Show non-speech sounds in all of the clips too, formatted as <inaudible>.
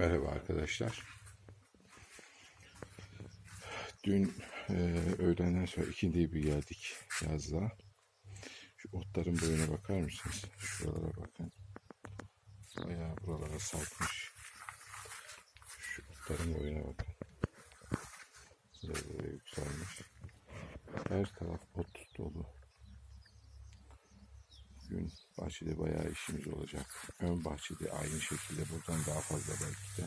Merhaba arkadaşlar. Dün e, öğlenden sonra ikindiye bir geldik yazda. Şu otların boyuna bakar mısınız? Şuralara bakın. Bayağı buralara sarkmış. Şu otların boyuna bakın. Böyle yükselmiş. Her taraf ot dolu. Bugün bahçede bayağı işimiz olacak. Ön bahçede aynı şekilde buradan daha fazla belki de.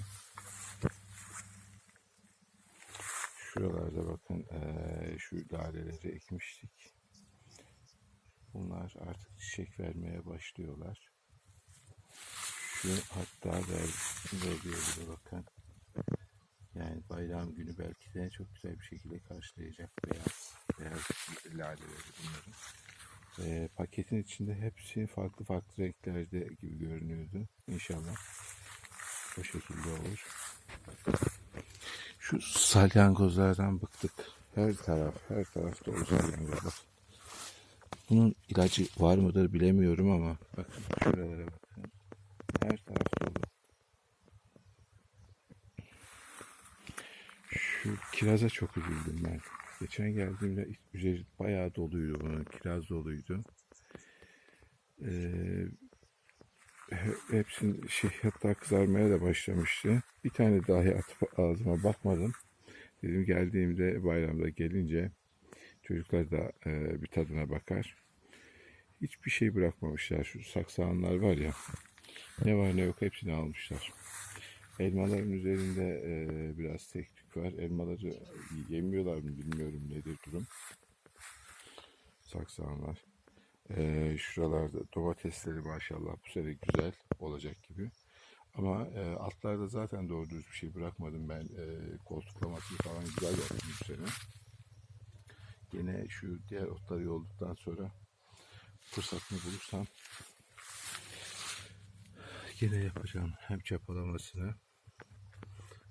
Şuralarda bakın eee, şu laleleri ekmiştik. Bunlar artık çiçek vermeye başlıyorlar. Şu hatta ver, veriyor bile bakın. Yani bayram günü belki de çok güzel bir şekilde karşılayacak beyaz beyaz laleleri bunların. Ee, paketin içinde hepsi farklı farklı renklerde gibi görünüyordu. İnşallah o şekilde olur. Şu salyangozlardan bıktık. Her taraf, her tarafta o salyangoz. Bak. Bunun ilacı var mıdır bilemiyorum ama bakın şuralara bakın. Her taraf dolu. Şu kiraza çok üzüldüm ben. Geçen geldiğimde üzeri bayağı doluydu bunun. Kiraz doluydu. Ee, he- hepsinin şey hatta kızarmaya da başlamıştı. Bir tane dahi atıp ağzıma bakmadım. Dedim geldiğimde bayramda gelince çocuklar da e, bir tadına bakar. Hiçbir şey bırakmamışlar. Şu saksağanlar var ya. Ne var ne yok hepsini almışlar. Elmaların üzerinde e, biraz tek tük var. Elmaları yemiyorlar mı bilmiyorum nedir durum. Saksağanlar. E, şuralarda domatesleri maşallah bu sene güzel olacak gibi. Ama e, altlarda zaten doğru düz bir şey bırakmadım ben. E, koltuklamasını falan güzel yaptım bu sene. Gene şu diğer otları yolduktan sonra fırsatını bulursam Yine yapacağım hem çapalamasını.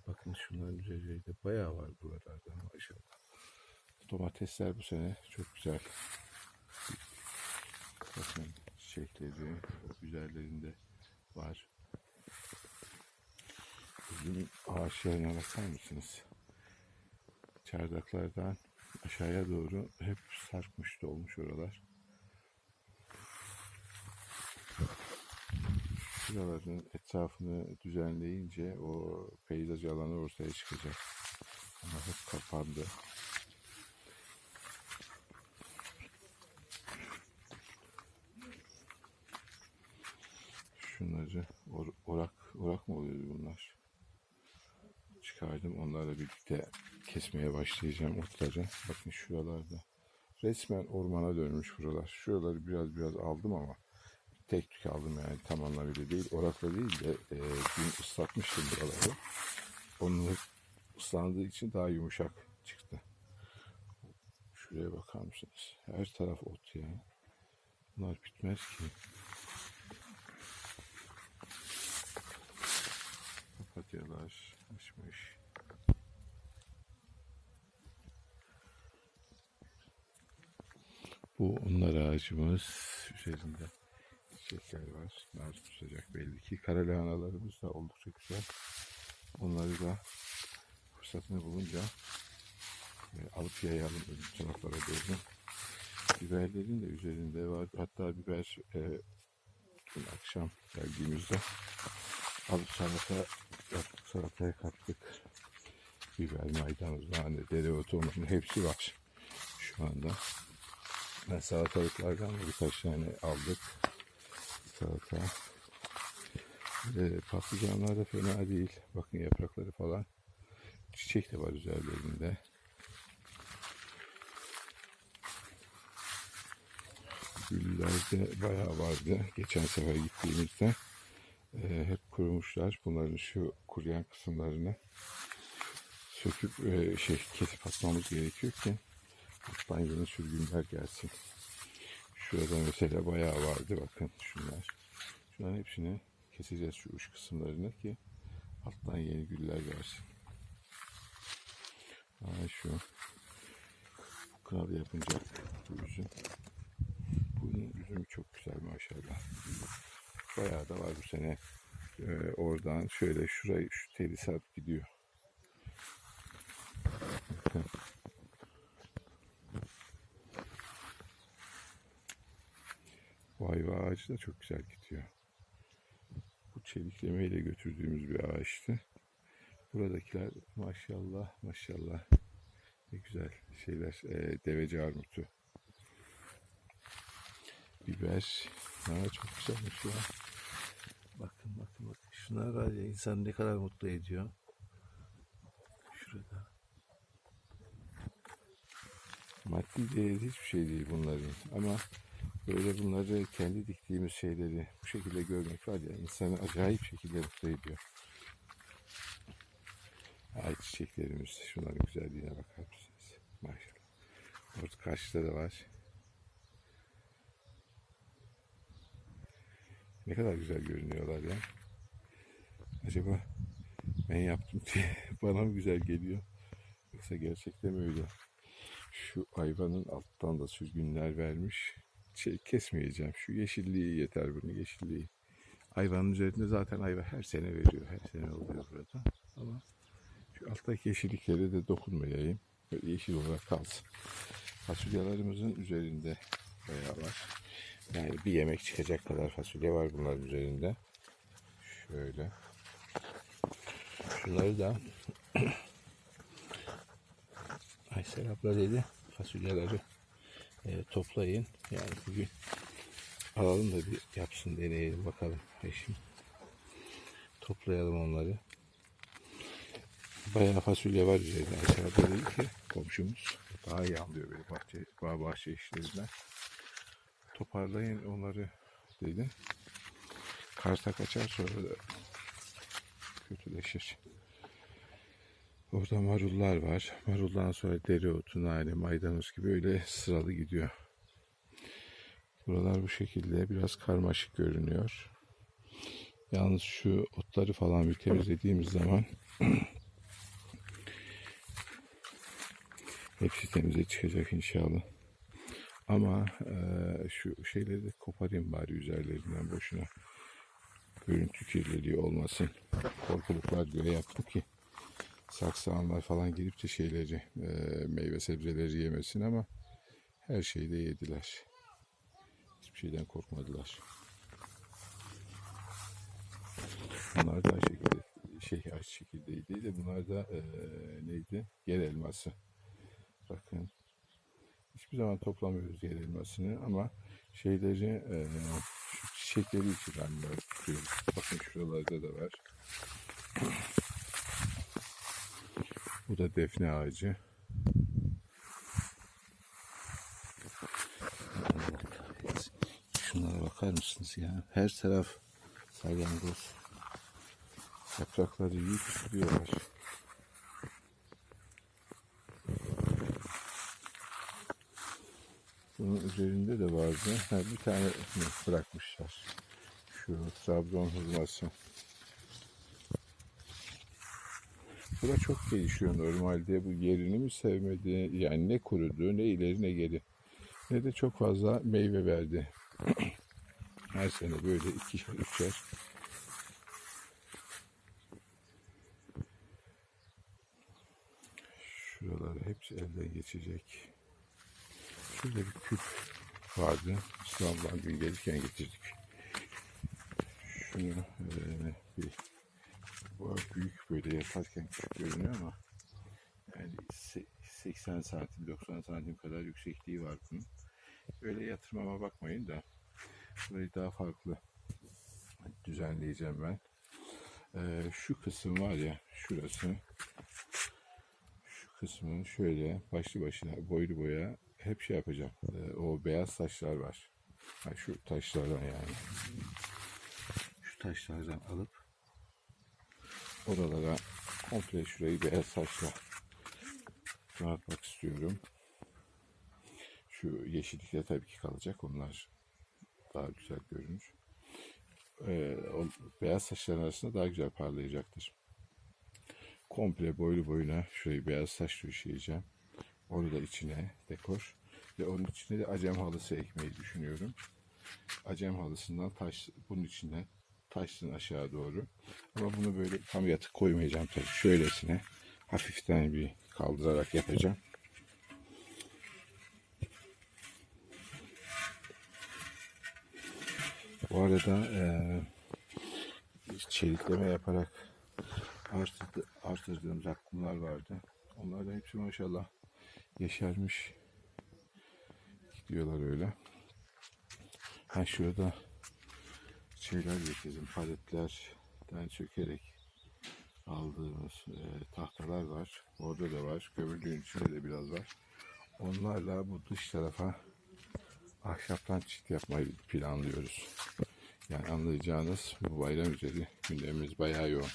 Bakın şunların üzerinde bayağı var buralarda maşallah. Domatesler bu sene çok güzel. Bakın çiçekleri, güzellerinde var. Üzümün ağaçlarına bakar mısınız? Çardaklardan aşağıya doğru hep sarkmış dolmuş oralar. Şuraların etrafını düzenleyince o peyzaj alanı ortaya çıkacak. Ama hep kapandı. Şunları or- orak orak mı oluyordu bunlar? Çıkardım onlarla birlikte kesmeye başlayacağım otları. Bakın şuralarda. Resmen ormana dönmüş buralar. Şuraları biraz biraz aldım ama tek tük aldım yani tam anlamıyla değil. Orakla değil de e, dün ıslatmıştım buraları. Onun ıslandığı için daha yumuşak çıktı. Şuraya bakar mısınız? Her taraf ot ya. Bunlar bitmez ki. Papatyalar açmış. Bu onlar ağacımız üzerinde çiçekler var. Nar tutacak belli ki. Kara lahanalarımız da oldukça güzel. Onları da fırsatını bulunca e, alıp yayalım öbür taraflara doğru. Biberlerin de üzerinde var. Hatta biber e, dün akşam geldiğimizde alıp salata yaptık. Salataya kattık. Biber, maydanoz, nane, dereotu onların hepsi var şu anda. Ben salatalıklardan da birkaç tane aldık. Salata. Ee, patlıcanlar da fena değil. Bakın yaprakları falan. Çiçek de var üzerlerinde. Güller de bayağı vardı. Geçen sefer gittiğimizde. Ee, hep kurumuşlar. Bunların şu kuruyan kısımlarını söküp e, şey kesip atmamız gerekiyor ki yeni sürgünler gelsin. Şurada mesela bayağı vardı bakın şunlar. Şunların hepsini keseceğiz şu uç kısımlarını ki alttan yeni güller gelsin. Aa, şu bu kınav yapınacak bu üzüm. Bunun üzümü çok güzel maşallah. Bayağı da var bu sene. Ee, oradan şöyle şurayı şu teli gidiyor. Bakın. Ağacı da çok güzel gidiyor. Bu çeliklemeyle götürdüğümüz bir ağaçtı. Buradakiler maşallah maşallah ne güzel şeyler. Ee, deveci armutu. Biber. Ha, çok güzelmiş ya. Bakın bakın bakın. Şunlar var ya insan ne kadar mutlu ediyor. Şurada. Maddi değeri hiçbir şey değil bunların. Ama böyle bunları kendi diktiğimiz şeyleri bu şekilde görmek var ya insanı acayip şekilde mutlu ediyor. Ay çiçeklerimiz. Şunların güzelliğine bakar mısınız? Maşallah. Orada karşıda da var. Ne kadar güzel görünüyorlar ya. Acaba ben yaptım diye <laughs> bana mı güzel geliyor? Yoksa gerçekten mi öyle? Şu ayvanın alttan da sürgünler vermiş. Şey kesmeyeceğim. Şu yeşilliği yeter bunun yeşilliği. Ayvanın üzerinde zaten ayva her sene veriyor. Her sene oluyor burada. Ama şu alttaki yeşilliklere de dokunmayayım. Böyle yeşil olarak kalsın. Fasulyelerimizin üzerinde bayağı var. Yani bir yemek çıkacak kadar fasulye var bunların üzerinde. Şöyle. Şunları da <clears throat> Aysel abla dedi fasulyeleri e, toplayın. Yani bugün alalım da bir yapsın deneyelim bakalım. Eşim. Toplayalım onları. Bayağı fasulye var üzerinde. Abla dedi ki komşumuz daha iyi anlıyor böyle bahçe, bağ bahçe işlerinden toparlayın onları dedi. Karta kaçar sonra da kötüleşir. Orada marullar var. Maruldan sonra dereotu, nane, maydanoz gibi öyle sıralı gidiyor. Buralar bu şekilde biraz karmaşık görünüyor. Yalnız şu otları falan bir temizlediğimiz zaman <clears throat> hepsi temize çıkacak inşallah. Ama e, şu şeyleri de koparayım bari üzerlerinden boşuna. Görüntü kirliliği olmasın. Korkuluklar göre yaptım ki saksağanlar falan girip de şeyleri e, meyve sebzeleri yemesin ama her şeyi de yediler. Hiçbir şeyden korkmadılar. Bunlar da aynı şekilde şey çekirdeği değil de bunlar da e, neydi? Gel elması. Bakın Hiçbir zaman toplamıyoruz yer elmasını ama şeyleri e, şu çiçekleri için tutuyorum. Bakın şuralarda da var. Bu da defne ağacı. Şunlara bakar mısınız ya? Her taraf salyangoz. Yaprakları yiyip sürüyorlar. Bunun üzerinde de vardı. Ha, bir tane bırakmışlar. Şu Trabzon hurması. Bura çok değişiyor normalde. Bu yerini mi sevmedi? Yani ne kurudu, ne ileri ne geri. Ne de çok fazla meyve verdi. <clears throat> Her sene böyle ikişer, üçer. Şuralar hepsi elden geçecek. Şurada bir küp vardı. İstanbul'dan bir gelirken getirdik. Şunu e, bir bu büyük böyle yaparken küçük görünüyor ama yani se- 80 santim 90 santim kadar yüksekliği var bunun. Öyle yatırmama bakmayın da burayı daha farklı düzenleyeceğim ben. E, şu kısım var ya şurası şu kısmını şöyle başlı başına boylu boya hep şey yapacağım. Ee, o beyaz taşlar var. Ha, şu taşlardan yani. Şu taşlardan alıp oralara komple şurayı beyaz taşla donatmak istiyorum. Şu yeşillikler tabii ki kalacak. Onlar daha güzel görünür. Ee, o beyaz taşların arasında daha güzel parlayacaktır. Komple boylu boyuna şurayı beyaz taş döşeyeceğim. Onu da içine dekor. Ve onun içine de acem halısı ekmeyi düşünüyorum. Acem halısından taş, bunun içinden taşsın aşağı doğru. Ama bunu böyle tam yatık koymayacağım tabii. Şöylesine hafiften bir kaldırarak yapacağım. Bu arada eee çelikleme yaparak artırdı, artırdığım zakkumlar vardı. Onlardan hepsi maşallah yeşermiş. Gidiyorlar öyle. Ha şurada şeyler getirdim. Paletlerden sökerek aldığımız e, tahtalar var. Orada da var. Kömürlüğün içinde de biraz var. Onlarla bu dış tarafa ahşaptan çit yapmayı planlıyoruz. Yani anlayacağınız bu bayram üzeri gündemimiz bayağı yoğun.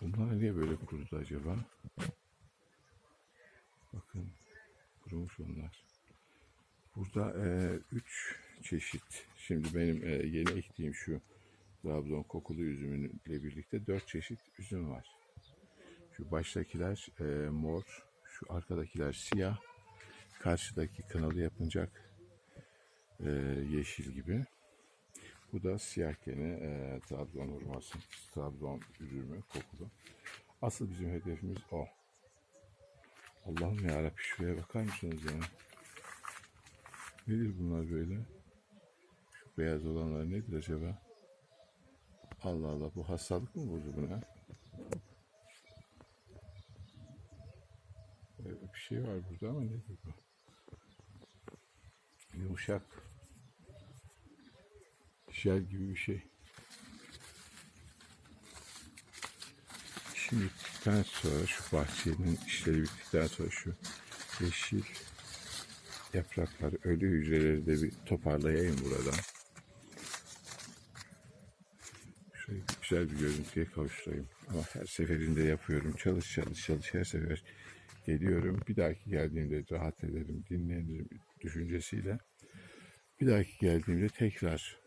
Bunlar niye böyle kurudu acaba? Bakın kurumuş onlar. Burada e, üç çeşit. Şimdi benim e, yeni ektiğim şu Trabzon kokulu üzümüyle birlikte dört çeşit üzüm var. Şu baştakiler e, mor, şu arkadakiler siyah, karşıdaki kınalı yapıncak e, yeşil gibi. Bu da siyah gene e, Trabzon hurması, Trabzon üzümü kokulu. Asıl bizim hedefimiz o. Allah'ım yarabbim şuraya bakar mısınız ya? Nedir bunlar böyle? Şu beyaz olanlar nedir acaba? Allah Allah bu hastalık mı vurdu buna? Ee, Bir şey var burada ama nedir bu? Yumuşak. Jel gibi bir şey. Şimdi bittikten sonra şu bahçenin işleri bittikten sonra şu yeşil yapraklar, ölü hücreleri de bir toparlayayım buradan. Şöyle güzel bir görüntüye kavuşturayım. Ama her seferinde yapıyorum. Çalış çalış çalış her sefer geliyorum. Bir dahaki geldiğimde rahat ederim, dinlenirim düşüncesiyle. Bir dahaki geldiğimde tekrar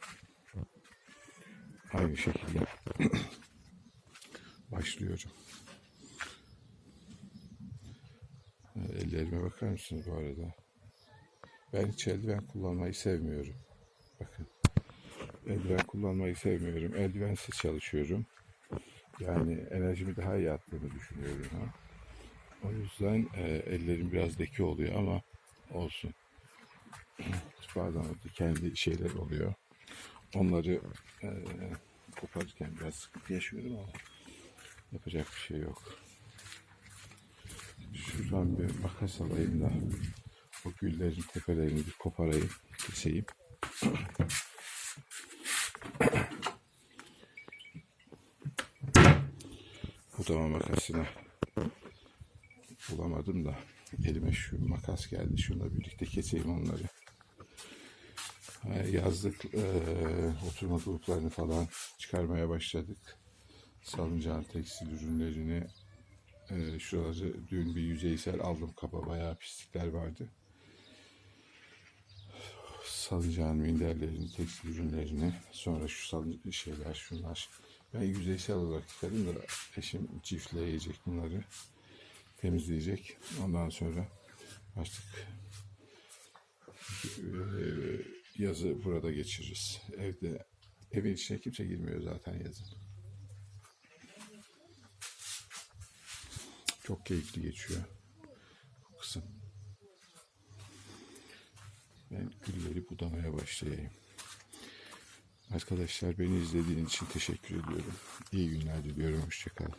aynı şekilde <clears throat> başlıyorum. Ellerime bakar mısınız bu arada? Ben hiç eldiven kullanmayı sevmiyorum. Bakın. Eldiven kullanmayı sevmiyorum. Eldivensiz çalışıyorum. Yani enerjimi daha iyi attığını düşünüyorum. Ha? O yüzden e, ellerim biraz leke oluyor ama olsun. <clears throat> Bazen kendi şeyler oluyor. Onları e, koparırken biraz sıkıntı yaşıyorum ama yapacak bir şey yok. Şuradan bir makas alayım da o güllerin tepelerini bir koparayım, keseyim. Budama makasını bulamadım da elime şu makas geldi. Şununla birlikte keseyim onları. Yazlık eee, oturma gruplarını falan çıkarmaya başladık. Salıncağın tekstil ürünlerini eee şuraları dün bir yüzeysel aldım kaba bayağı pislikler vardı. Salıncağın minderlerini, tekstil ürünlerini sonra şu salın şeyler şunlar. Ben yüzeysel olarak istedim de eşim çiftleyecek bunları temizleyecek. Ondan sonra artık eee, yazı burada geçiririz. Evde evin içine kimse girmiyor zaten yazın. Çok keyifli geçiyor bu kısım. Ben gülleri budamaya başlayayım. Arkadaşlar beni izlediğiniz için teşekkür ediyorum. İyi günler diliyorum. Hoşçakalın.